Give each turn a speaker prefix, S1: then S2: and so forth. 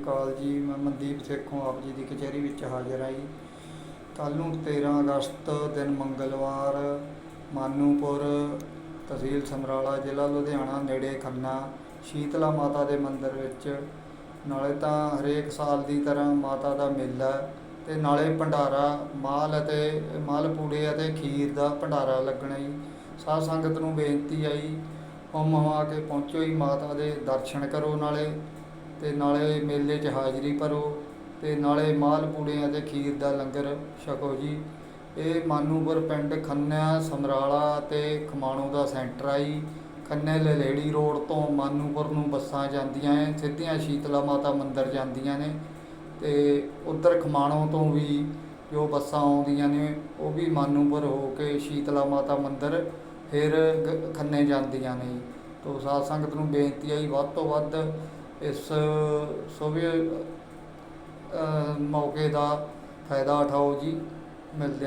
S1: ਕਾਲ ਜੀ, ਮੈਂ ਮਨਦੀਪ ਸੇਖੋਂ ਆਪ ਜੀ ਦੀ ਕਚਹਿਰੀ ਵਿੱਚ ਹਾਜ਼ਰ ਆਈ ਜੀ। ਕੱਲ ਨੂੰ 13 ਅਗਸਤ ਦਿਨ ਮੰਗਲਵਾਰ, ਮਾਨੂਪੁਰ ਤਹਿਸੀਲ ਸਮਰਾਲਾ, ਜ਼ਿਲ੍ਹਾ ਲੁਧਿਆਣਾ, ਨੇੜੇ ਖੰਨਾ, ਸ਼ੀਤਲਾ ਮਾਤਾ ਦੇ ਮੰਦਿਰ ਵਿੱਚ। ਨਾਲੇ ਤਾਂ ਹਰੇਕ ਸਾਲ ਦੀ ਤਰ੍ਹਾਂ ਮਾਤਾ ਦਾ ਮੇਲਾ ਹੈ ਤੇ ਨਾਲੇ ਭੰਡਾਰਾ, ਮਾਲ ਅਤੇ, ਮਾਲ ਪੂੜੇ ਅਤੇ ਖੀਰ ਦਾ ਭੰਡਾਰਾ ਲੱਗਣਾ ਜੀ। ਸਾਧ ਸੰਗਤ ਨੂੰ ਬੇਨਤੀ ਆਈ ਹੁਮ ਹੁਮਾ ਕੇ ਪਹੁੰਚੋ ਜੀ, ਮਾਤਾ ਦੇ ਦਰਸ਼ਨ ਕਰੋ ਨਾਲੇ। ਤੇ ਨਾਲੇ ਮੇਲੇ 'ਚ ਹਾਜ਼ਰੀ ਭਰੋ ਤੇ ਨਾਲੇ ਮਾਲ ਪੂੜੇ ਅਤੇ ਖੀਰ ਦਾ ਲੰਗਰ ਛਕੋ ਜੀ। ਇਹ ਮਾਨੂਪੁਰ ਪਿੰਡ ਖੰਨਾ ਸਮਰਾਲਾ ਤੇ ਖਮਾਣੋ ਦਾ ਸੈਂਟਰ ਆ ਜੀ। ਖੰਨੇ ਲਲੇੜੀ ਰੋਡ ਤੋਂ ਮਾਨੂਪੁਰ ਨੂੰ ਬੱਸਾਂ ਜਾਂਦੀਆਂ ਐ, ਸਿੱਧੀਆਂ ਸ਼ੀਤਲਾ ਮਾਤਾ ਮੰਦਿਰ ਜਾਂਦੀਆਂ ਨੇ ਤੇ ਉੱਧਰ ਖਮਾਣੋ ਤੋਂ ਵੀ ਜੋ ਬੱਸਾਂ ਆਉਂਦੀਆਂ ਨੇ, ਉਹ ਵੀ ਮਾਨੂਪੁਰ ਹੋ ਕੇ ਸ਼ੀਤਲਾ ਮਾਤਾ ਮੰਦਿਰ ਫਿਰ ਖੰਨੇ ਜਾਂਦੀਆਂ ਨੇ ਜੀ। ਤੋ ਸਾਧ ਸੰਗਤ ਨੂੰ ਬੇਨਤੀ ਹੈ ਜੀ, ਵੱਧ ਤੋਂ ਵੱਧ ਇਸ ਸੁਭੇ ਮੌਕੇ ਦਾ ਫਾਇਦਾ ਉਠਾਓ ਜੀ। ਮਿਲਦੇ